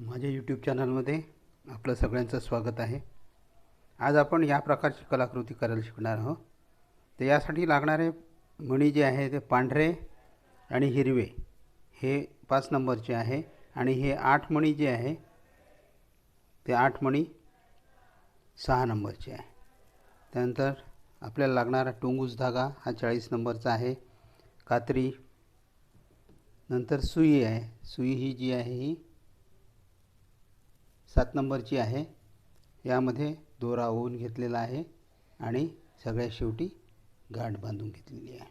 माझ्या यूट्यूब चॅनलमध्ये आपलं सगळ्यांचं स्वागत आहे. आज आपण या प्रकारची कलाकृती करायला शिकणार आहोत. तर यासाठी लागणारे मणी जे आहे ते पांढरे आणि हिरवे हे पाच नंबरचे आहे आणि हे आठ मणी जे आहे ते आठ मणी सहा नंबरचे आहे. त्यानंतर आपल्याला लागणारा टोंगूस धागा हा चाळीस नंबरचा आहे. कात्री नंतर सुई आहे. सुई ही जी आहे ही सात नंबरची आहे. यामध्ये दोरा ओवून घेतलेला आहे आणि सगळ्या शेवटी गाठ बांधून घेतलेली आहे.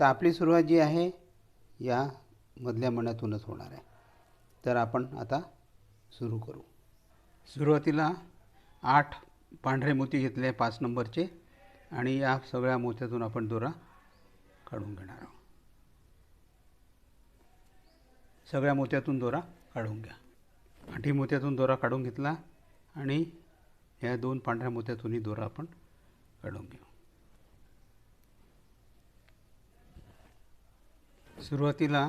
तर आपली सुरुवात जी आहे या मधल्या मण्यातूनच होणार आहे. तर आपण आता सुरू करू. सुरुवातीला आठ पांढरे मोती घेतले आहे पाच नंबरचे आणि या सगळ्या मोत्यातून आपण दोरा काढून घेणार आहोत. सगळ्या मोत्यातून दोरा काढून घ्या. आठी मोत्यातून दोरा काढून घेतला आणि ह्या दोन पांढऱ्या मोत्यातूनही दोरा आपण काढून घेऊ. सुरुवातीला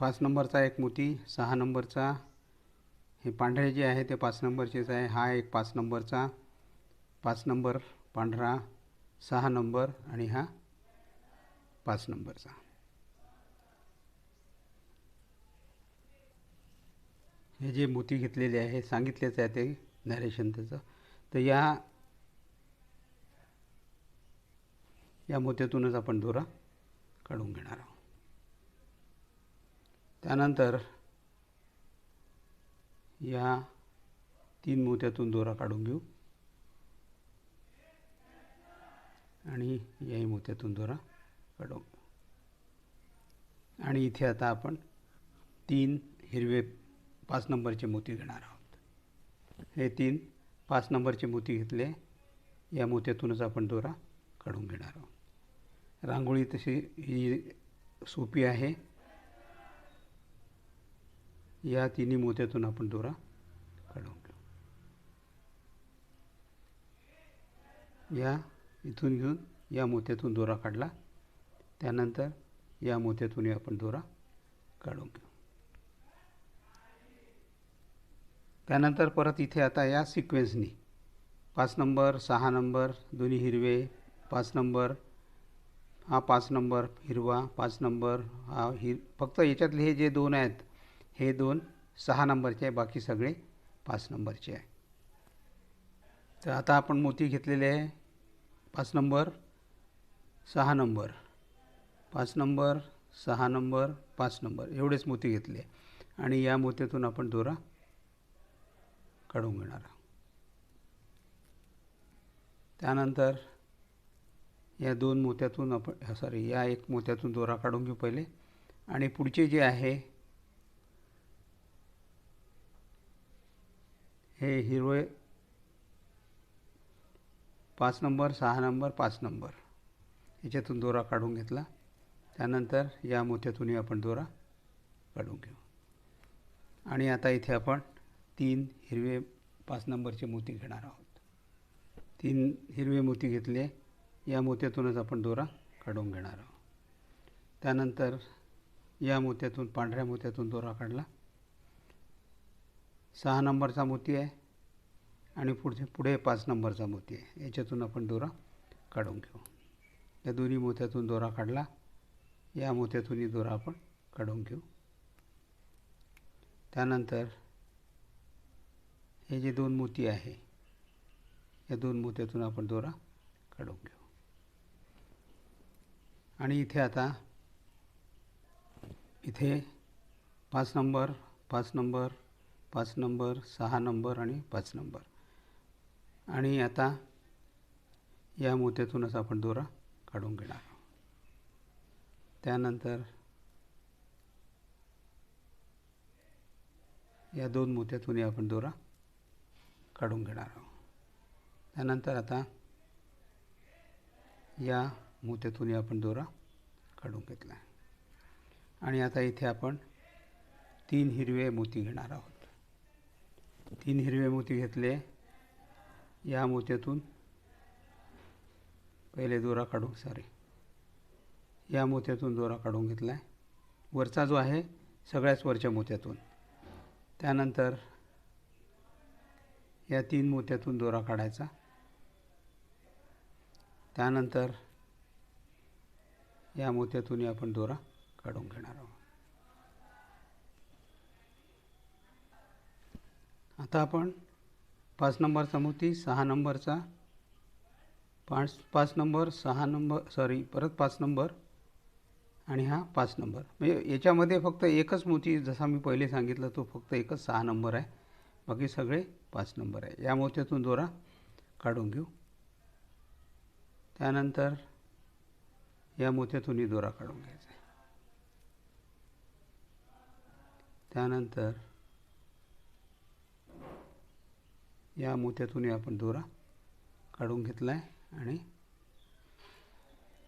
पाच नंबरचा एक मोती सहा नंबरचा. हे पांढरे जे आहे ते पाच नंबरचेच आहे. हा एक पाच नंबरचा पाच नंबर पांढरा सहा नंबर आणि हा पाच नंबरचा. हे जे मोती घेतलेले आहे सांगितलेच आहे ते नॅरेशन त्याचं तर या या मोत्यातूनच आपण दोरा काढून घेणार आहोत. त्यानंतर या तीन मोत्यातून दोरा काढून घेऊ. आणि याही मोत्यातून दोरा काढू आणि इथे आता आपण तीन हिरवे पाच नंबरचे मोती घेणार आहोत. हे तीन पाच नंबरचे मोती घेतले या मोत्यातूनच आपण दोरा काढून घेणार आहोत. रांगोळी तशी ही सोपी आहे. या तिन्ही मोत्यातून आपण दोरा काढून घेऊ. या इथून घेऊन या मोत्यातून दोरा काढला त्यानंतर या मोत्यातूनही आपण दोरा काढून घेऊ. त्यानंतर परत इथे आता या सिक्वेन्सनी पाच नंबर सहा नंबर दोन्ही हिरवे पाच नंबर हा पाच नंबर हिरवा पाच नंबर हा हिर फक्त याच्यातले हे जे दोन आहेत हे दोन सहा नंबरचे आहे बाकी सगळे पाच नंबरचे आहे. तर आता आपण मोती घेतलेले आहे. पाच नंबर सहा नंबर. पाच नंबर सहा नंबर पाच नंबर. एवढेच मोती घेतले. आणि या मोत्यातून आपण दोरा काढून घेणार त्यानंतर या दोन मोत्यातून आपण सॉरी या एक मोत्यातून दोरा काढून घेऊ पहिले. आणि पुढचे जे आहे हे हिरवे पाच नंबर सहा नंबर पाच नंबर याच्यातून दोरा काढून घेतला. त्यानंतर या मोत्यातूनही आपण दोरा काढून घेऊ. आणि आता इथे आपण तीन हिरवे पाच नंबरचे मोती घेणार आहोत. तीन हिरवे मोती घेतले या मोत्यातूनच आपण दोरा काढून घेणार आहोत. त्यानंतर या मोत्यातून पांढऱ्या मोत्यातून दोरा काढला. सहा नंबरचा मोती आहे आणि पुढचे पुढे पाच नंबरचा मोती आहे. याच्यातून आपण दोरा काढून घेऊ. या दोन्ही मोत्यातून दोरा काढला. या मोत्यातूनही दोरा आपण काढून घेऊ. त्यानंतर हे जे दोन मोती आहे या दोन मोत्यातून आपण दोरा काढून घेऊ. आणि इथे आता इथे पाच नंबर पाच नंबर पाच नंबर सहा नंबर आणि पाच नंबर. आणि आता या मोत्यातूनच आपण दोरा काढून घेणार आहोत. त्यानंतर या दोन मोत्यातूनही आपण दोरा काढून घेणार आहोत. त्यानंतर आता या मोत्यातूनही आपण दोरा काढून घेतला आणि आता इथे आपण तीन हिरवे मोती घेणार आहोत. तीन हिरवे मोती घेतले. या मोत्यातून पहिले दोरा काढू सॉरी या मोत्यातून दोरा काढून घेतला आहे वरचा जो आहे सगळ्याच वरच्या मोत्यातून त्यानंतर या तीन मोत्यातून दोरा काढायचा. त्यानंतर या मोत्यातूनही आपण दोरा काढून घेणार आहोत. आता आपण पाच नंबरचा मोती सहा नंबरचा पाच पाच नंबर सहा नंबर सॉरी परत पाच नंबर आणि हा पाच नंबर. म्हणजे याच्यामध्ये फक्त एकच मोती जसा मी पहिले सांगितलं तो फक्त एकच सहा नंबर आहे. बाकी सगळे पाच नंबर आहे. या मोत्यातून दोरा काढून घेऊ. त्यानंतर या मोत्यातूनही दोरा काढून घ्यायचा आहे. त्यानंतर या मोत्यातूनही आपण दोरा काढून घेतला आहे आणि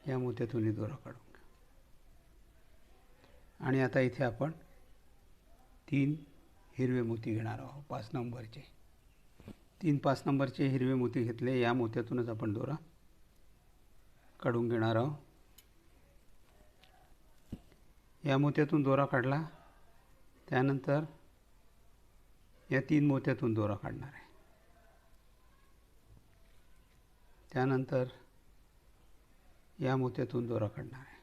या मोत्यातूनही दोरा काढून घेऊ आणि आता इथे आपण तीन हिरवे मोती घेणार आहोत पाच नंबरचे. तीन पाच नंबरचे हिरवे मोती घेतले या मोत्यातूनच आपण दोरा काढून घेणार आहोत. या मोत्यातून दोरा काढला त्यानंतर या तीन मोत्यातून दोरा काढणार आहे. त्यानंतर या मोत्यातून दोरा काढणार आहे.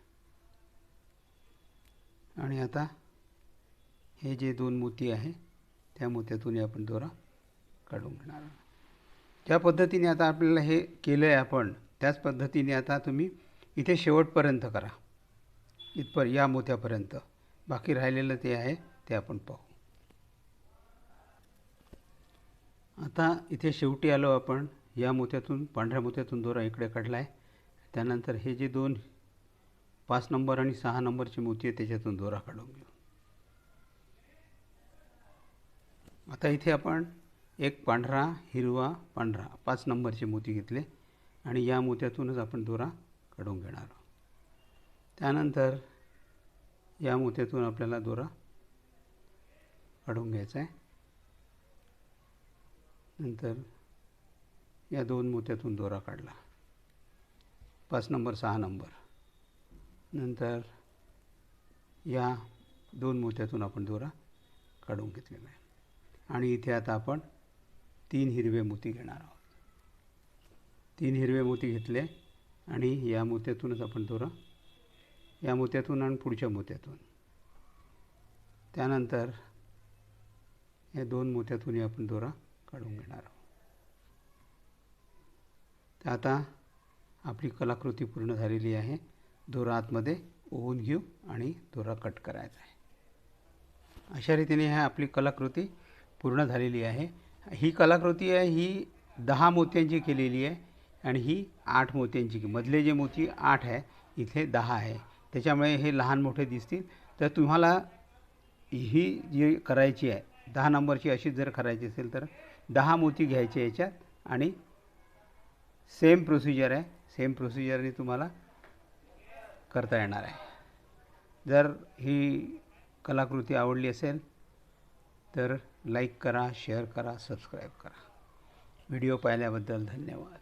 आणि आता हे जे दोन मोती आहे त्या मोत्यातून आपण दोरा काढून घेणार आहोत. ज्या पद्धतीने आता आपल्याला हे केलं आहे आपण त्याच पद्धतीने आता तुम्ही इथे शेवटपर्यंत करा. इथपर या मोत्यापर्यंत. बाकी राहिलेलं ते आहे ते आपण पाहू. आता इथे शेवटी आलो आपण. या मोत्यातून पांढऱ्या मोत्यातून दोरा इकडे काढला आहे त्यानंतर हे जे दोन पाच नंबर आणि सहा नंबरची मोती आहे त्याच्यातून दोरा काढून घेऊ. आता इथे आपण एक पांढरा हिरवा पांढरा पाच नंबरचे मोती घेतले आणि या मोत्यातूनच आपण दोरा काढून घेणार आहोत. त्यानंतर या मोत्यातून आपल्याला दोरा काढून घ्यायचा आहे. नंतर या दोन मोत्यातून दोरा काढला. पाच नंबर सहा नंबर. नंतर या दोन मोत्यातून आपण दोरा काढून घेतलेला आहे. आणि इथे आता आपण तीन हिरवे मोती घेणार आहोत. तीन हिरवे मोती घेतले आणि या मोत्यातूनच आपण दोरा या मोत्यातून आणि पुढच्या मोत्यातून. त्यानंतर या दोन मोत्यातूनही आपण दोरा काढून घेणार आहोत. तर आता आपली कलाकृती पूर्ण झालेली आहे. दोरा आतमध्ये ओवून घेऊ आणि दोरा कट करायचा आहे. अशा रीतीने ह्या आपली कलाकृती पूर्ण झालेली आहे. ही कलाकृती आहे ही दहा मोत्यांची केलेली आहे आणि ही आठ मोत्यांची. मधले जे मोती आठ आहे इथे दहा आहे. त्याच्यामुळे हे लहान मोठे दिसतील. तर तुम्हाला ही जी करायची आहे दहा नंबरची अशीच जर करायची असेल तर दहा मोती घ्यायचे याच्यात आणि सेम प्रोसिजर आहे. सेम प्रोसिजरने तुम्हाला करता येणार आहे. जर ही कलाकृती आवडली असेल तर लाईक करा शेअर करा सबस्क्राईब करा. व्हिडिओ पाहिल्याबद्दल धन्यवाद.